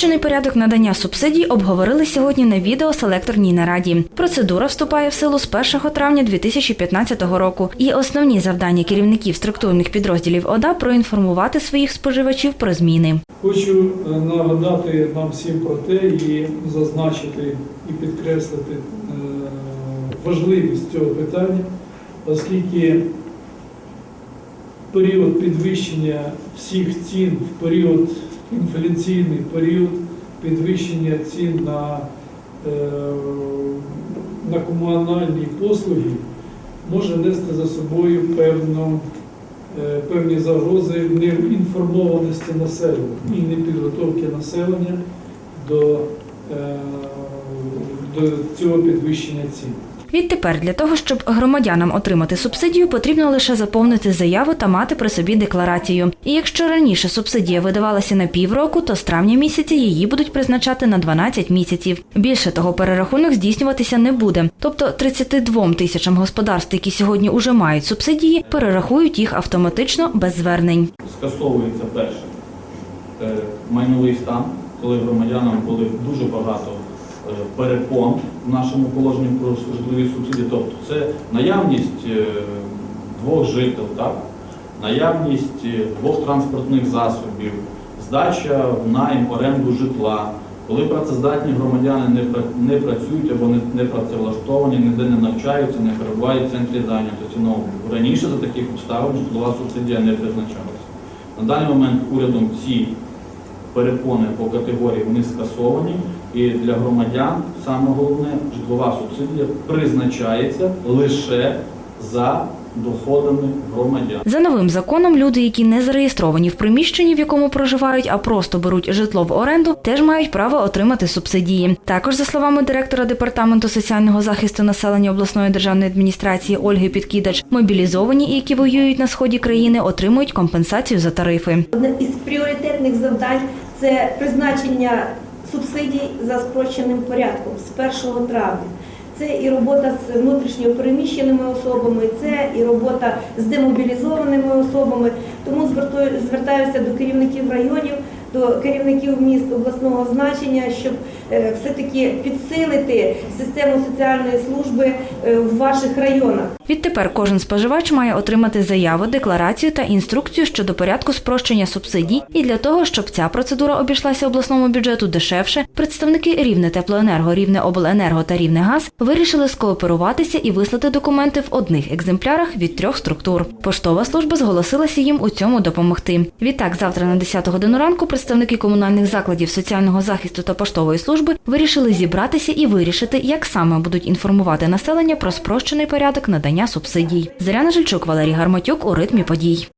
Спрощений порядок надання субсидій обговорили сьогодні на відеоселекторній нараді. Процедура вступає в силу з 1 травня 2015 року. І основні завдання керівників структурних підрозділів ОДА проінформувати своїх споживачів про зміни. Хочу е, нагадати нам всім про те і зазначити і підкреслити е, важливість цього питання, оскільки період підвищення всіх цін в період інфляційний період підвищення цін на, е, на комунальні послуги може нести за собою певну е, певні загрози неінформованості населення і непідготовки населення до, е, до цього підвищення цін. Відтепер для того, щоб громадянам отримати субсидію, потрібно лише заповнити заяву та мати при собі декларацію. І якщо раніше субсидія видавалася на півроку, то з травня місяця її будуть призначати на 12 місяців. Більше того, перерахунок здійснюватися не буде. Тобто 32 тисячам господарств, які сьогодні уже мають субсидії, перерахують їх автоматично без звернень. скасовується перше е, майновий стан, коли громадянам були дуже багато перепон в нашому положенні про житлові субсидії. Тобто це наявність е, двох жител, так? наявність е, двох транспортних засобів, здача в найм оренду житла. Коли працездатні громадяни не, працюють або не працевлаштовані, ніде не навчаються, не перебувають в центрі зайнятості. Ну, раніше за таких обставин житлова субсидія не призначалася. На даний момент урядом ці перепони по категорії вони скасовані, і для громадян саме головне житлова субсидія призначається лише за доходами громадян. За новим законом, люди, які не зареєстровані в приміщенні, в якому проживають, а просто беруть житло в оренду, теж мають право отримати субсидії. Також, за словами директора департаменту соціального захисту населення обласної державної адміністрації Ольги Підкідач, мобілізовані, які воюють на сході країни, отримують компенсацію за тарифи. Одне із пріоритетних завдань це призначення субсидій за спрощеним порядком з 1 травня. Це і робота з внутрішньо переміщеними особами, це і робота з демобілізованими особами. Тому звертаю- звертаюся до керівників районів, до керівників міст обласного значення, щоб все-таки підсилити систему соціальної служби е, в ваших районах. Відтепер кожен споживач має отримати заяву, декларацію та інструкцію щодо порядку спрощення субсидій. І для того, щоб ця процедура обійшлася обласному бюджету дешевше, представники Рівне Теплоенерго, Рівне Обленерго та Рівне Газ вирішили скооперуватися і вислати документи в одних екземплярах від трьох структур. Поштова служба зголосилася їм у цьому допомогти. Відтак, завтра на 10 годину ранку представники комунальних закладів соціального захисту та поштової служби вирішили зібратися і вирішити, як саме будуть інформувати населення про спрощений порядок надання субсидій. Заряна Жильчук, Валерій Гарматюк у ритмі подій.